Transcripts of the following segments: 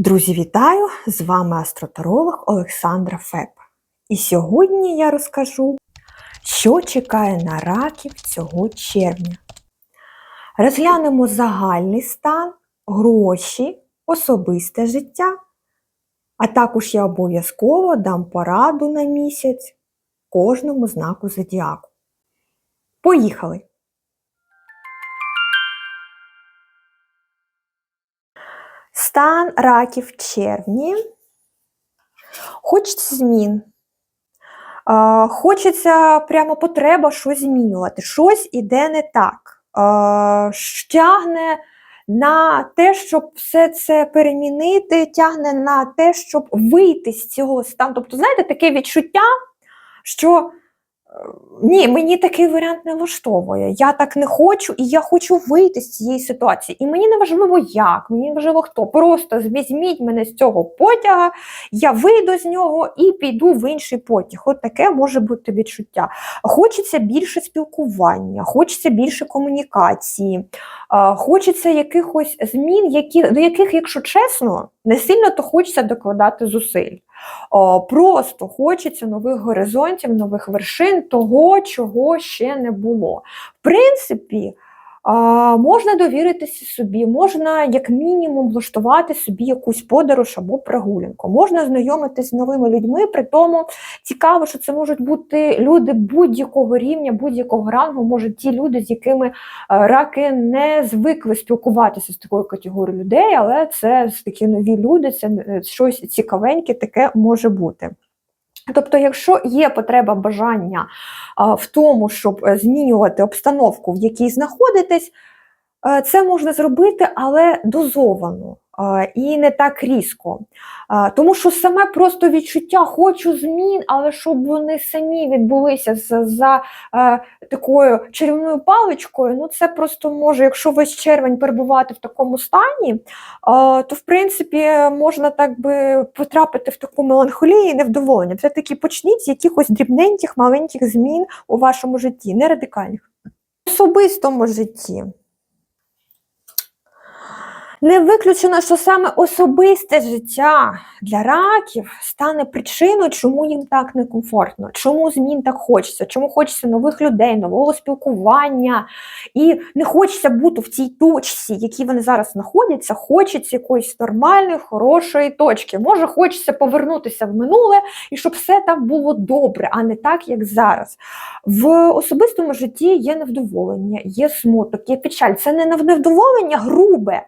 Друзі, вітаю! З вами астротаролог Олександра Феп. І сьогодні я розкажу, що чекає на раків цього червня. Розглянемо загальний стан, гроші, особисте життя, а також я обов'язково дам пораду на місяць кожному знаку зодіаку. Поїхали! Стан раків в червні. Хочеться змін. Хочеться прямо потреба щось змінювати. Щось іде не так. Тягне на те, щоб все це перемінити, тягне на те, щоб вийти з цього стану. Тобто, знаєте, таке відчуття, що ні, мені такий варіант не влаштовує. Я так не хочу, і я хочу вийти з цієї ситуації. І мені не важливо як, мені не важливо хто. Просто візьміть мене з цього потяга, я вийду з нього і піду в інший потяг. От таке може бути відчуття. Хочеться більше спілкування, хочеться більше комунікації, хочеться якихось змін, які, до яких, якщо чесно, не сильно то хочеться докладати зусиль. Просто хочеться нових горизонтів, нових вершин, того, чого ще не було. В принципі, можна довіритися собі, можна, як мінімум, влаштувати собі якусь подорож або прогулянку. Можна знайомитися з новими людьми, при тому цікаво, що це можуть бути люди будь-якого рівня, будь-якого рангу, може ті люди, з якими раки не звикли спілкуватися з такою категорією людей, але це такі нові люди, це е, щось цікавеньке, таке може бути. Тобто, якщо є потреба бажання в тому, щоб е, змінювати обстановку, в якій знаходитесь, е, це можна зробити, але дозовано і не так різко. Тому що саме просто відчуття хочу змін, але щоб вони самі відбулися за е, такою чарівною паличкою, ну це просто може, якщо весь червень перебувати в такому стані, то в принципі можна так би потрапити в таку меланхолію і невдоволення. Все таки почніть з якихось дрібненьких, маленьких змін у вашому житті, не радикальних. В особистому житті. Не виключено, що саме особисте життя для раків стане причиною, чому їм так некомфортно, чому змін так хочеться, чому хочеться нових людей, нового спілкування. І не хочеться бути в цій точці, якій вони зараз знаходяться, хочеться якоїсь нормальної, хорошої точки. Може, хочеться повернутися в минуле і щоб все там було добре, а не так, як зараз. В особистому житті є невдоволення, є смуток, є печаль. Це не невдоволення грубе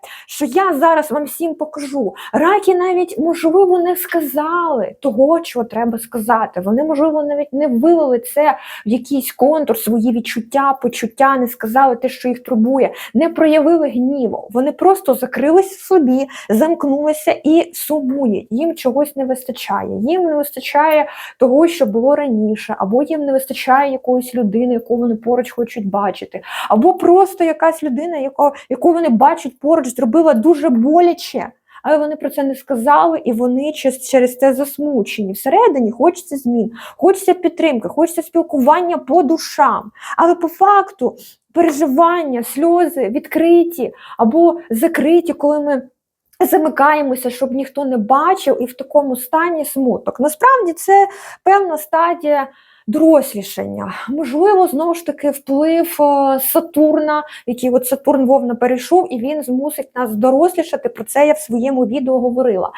що я зараз вам всім покажу. Раки навіть, можливо, не сказали того, чого треба сказати. Вони, можливо, навіть не вилили це в якийсь контур, свої відчуття, почуття, не сказали те, що їх турбує, не проявили гніву. Вони просто закрились в собі, замкнулися і сумують. Їм чогось не вистачає. Їм не вистачає того, що було раніше, або їм не вистачає якоїсь людини, яку вони поруч хочуть бачити, або просто якась людина, яку вони бачать поруч, зробила було дуже боляче, але вони про це не сказали, і вони через це засмучені. Всередині хочеться змін, хочеться підтримки, хочеться спілкування по душам. Але по факту переживання, сльози відкриті або закриті, коли ми. Замикаємося, щоб ніхто не бачив, і в такому стані смуток. Насправді це певна стадія дорослішання. Можливо, знову ж таки, вплив е, Сатурна, який от Сатурн Вовна перейшов, і він змусить нас дорослішати. Про це я в своєму відео говорила.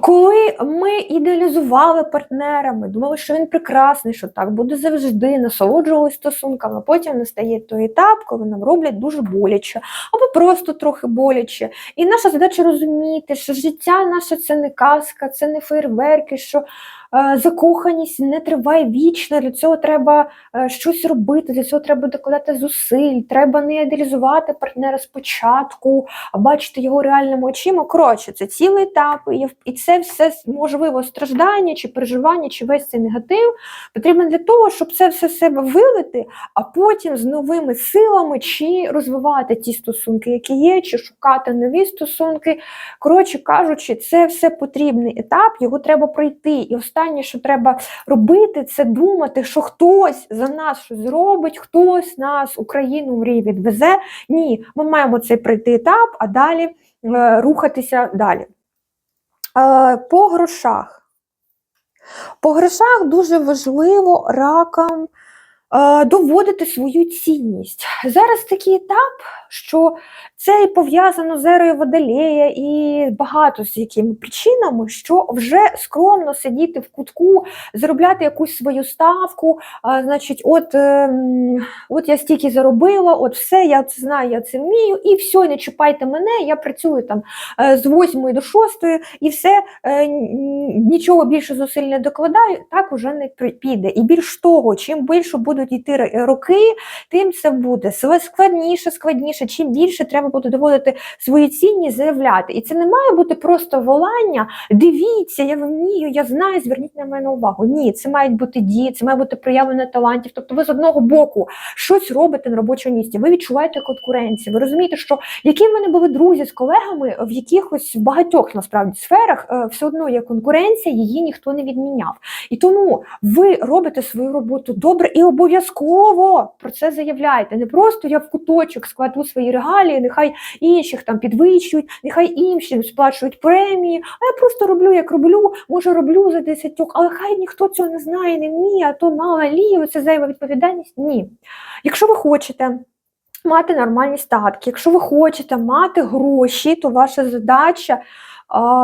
Коли ми ідеалізували партнера, ми думали, що він прекрасний, що так буде завжди, насолоджувалися стосунками, потім настає той етап, коли нам роблять дуже боляче, або просто трохи боляче. І наша задача розуміти, що життя наше це не казка, це не фейерверки, що Е, закоханість не триває вічно, для цього треба е, щось робити, для цього треба докладати зусиль, треба не ідеалізувати партнера спочатку, а бачити його реальними очима. Коротше, це цілий етап, і це все можливо страждання чи переживання, чи весь цей негатив потрібен для того, щоб це все себе вилити, а потім з новими силами чи розвивати ті стосунки, які є, чи шукати нові стосунки. Коротше кажучи, це все потрібний етап, його треба пройти. І останнє, що треба робити, це думати, що хтось за нас щось зробить, хтось нас, Україну мрій відвезе. Ні, ми маємо цей пройти етап, а далі е, рухатися далі. Е, По грошах. По грошах дуже важливо ракам е, доводити свою цінність. Зараз такий етап, що це і пов'язано з ерою Водолея і багато з якими причинами, що вже скромно сидіти в кутку, заробляти якусь свою ставку. А, значить, от, ем, от я стільки заробила, от все, я це знаю, я це вмію, і все, не чіпайте мене, я працюю там е, з 8 до 6, і все, е, нічого більше зусиль не докладаю, так уже не піде. І більш того, чим більше будуть йти роки, тим це буде складніше, складніше, чим більше треба буде доводити свої цінність, заявляти. І це не має бути просто волання. Дивіться, я вмію, я знаю, зверніть на мене увагу. Ні, це мають бути дії, це має бути проявлення талантів. Тобто, ви з одного боку щось робите на робочому місці, ви відчуваєте конкуренцію. Ви розумієте, що які в мене були друзі з колегами в якихось багатьох насправді сферах, е, все одно є конкуренція, її ніхто не відміняв. І тому ви робите свою роботу добре і обов'язково про це заявляєте. Не просто я в куточок складу свої регалії, нехай інших там підвищують, нехай іншим сплачують премії. А я просто роблю, як роблю, може роблю за десятьох, але хай ніхто цього не знає, не вміє, а то мало лію, це зайва відповідальність. Ні. Якщо ви хочете. Мати нормальні статки. Якщо ви хочете мати гроші, то ваша задача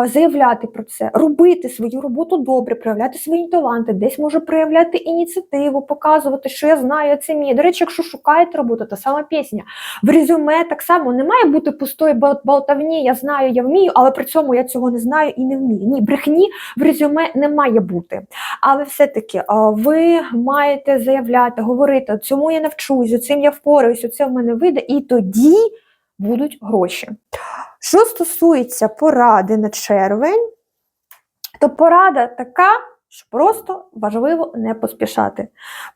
заявляти про це, робити свою роботу добре, проявляти свої таланти, десь може проявляти ініціативу, показувати, що я знаю, це вмію. До речі, якщо шукаєте роботу, та сама пісня. В резюме так само не має бути пустої бол- болтавні, я знаю, я вмію, але при цьому я цього не знаю і не вмію. Ні, брехні в резюме не має бути. Але все-таки ви маєте заявляти, говорити, цьому я навчусь, цим я впораюсь, це в мене вийде, і тоді будуть гроші. Що стосується поради на червень, то порада така, що просто важливо не поспішати.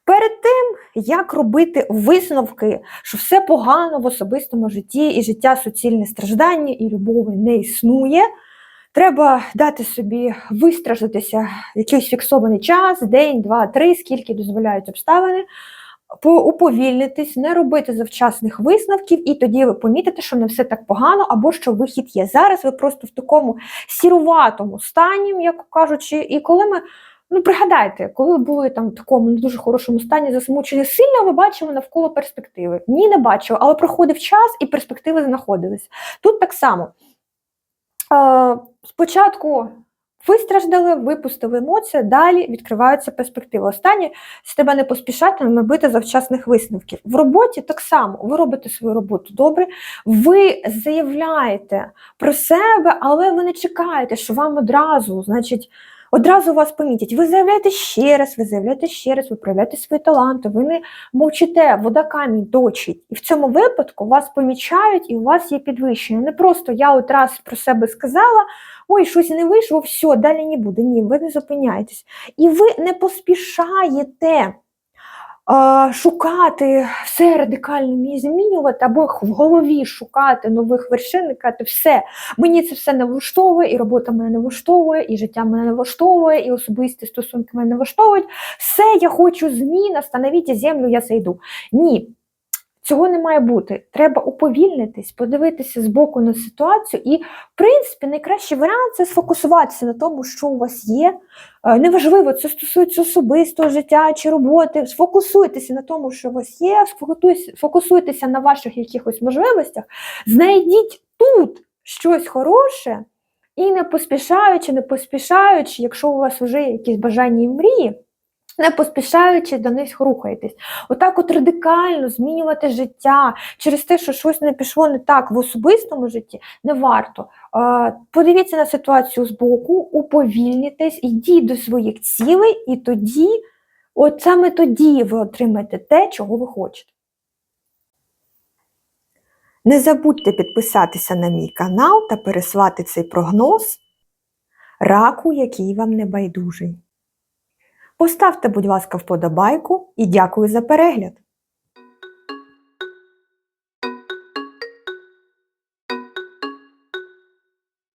Перед тим, як робити висновки, що все погано в особистому житті, і життя суцільне страждання, і любові не існує. Треба дати собі вистражитися якийсь фіксований час, день, два, три, скільки дозволяють обставини, уповільнитись, не робити завчасних висновків, і тоді ви помітите, що не все так погано, або що вихід є. Зараз ви просто в такому сіруватому стані, як кажучи, і коли ми. Ну, пригадайте, коли ви були там в такому не дуже хорошому стані, засмучені, сильно ви бачили навколо перспективи. Ні, не бачили, але проходив час і перспективи знаходились. Тут так само. Е, спочатку вистраждали, випустили емоції, далі відкриваються перспективи. Останнє з тебе не поспішати, не бити завчасних висновків. В роботі так само ви робите свою роботу добре, ви заявляєте про себе, але ви не чекаєте, що вам одразу, значить. Одразу вас помітять. Ви заявляєте ще раз, ви заявляєте ще раз, ви проявляєте свої таланти, ви не мовчите, вода камінь точить. І в цьому випадку вас помічають і у вас є підвищення. Не просто я от раз про себе сказала, ой, щось не вийшло, все, далі не буде. Ні, ви не зупиняєтесь. І ви не поспішаєте шукати все радикально змінювати, або в голові шукати нових вершин казати, все, мені це все не влаштовує, і робота мене не влаштовує, і життя мене не влаштовує, і особисті стосунки мене не влаштовують. Все, я хочу змін, остановіть землю, я зайду. Ні. Цього не має бути. Треба уповільнитись, подивитися з боку на ситуацію. І, в принципі, найкращий варіант це сфокусуватися на тому, що у вас є. Е, Неважливо, це стосується особистого життя чи роботи. Сфокусуйтеся на тому, що у вас є, сфокусуйтеся- на ваших якихось можливостях, знайдіть тут щось хороше і не поспішаючи, не поспішаючи, якщо у вас вже є якісь бажання і мрії. Не поспішаючи до них рухаєтесь. Отак от радикально змінювати життя через те, що щось не пішло не так в особистому житті, не варто. Подивіться на ситуацію збоку, уповільнітесь, йдіть до своїх цілей, і тоді, от саме тоді ви отримаєте те, чого ви хочете. Не забудьте підписатися на мій канал та переслати цей прогноз раку, який вам не байдужий. Поставте, будь ласка, вподобайку і дякую за перегляд!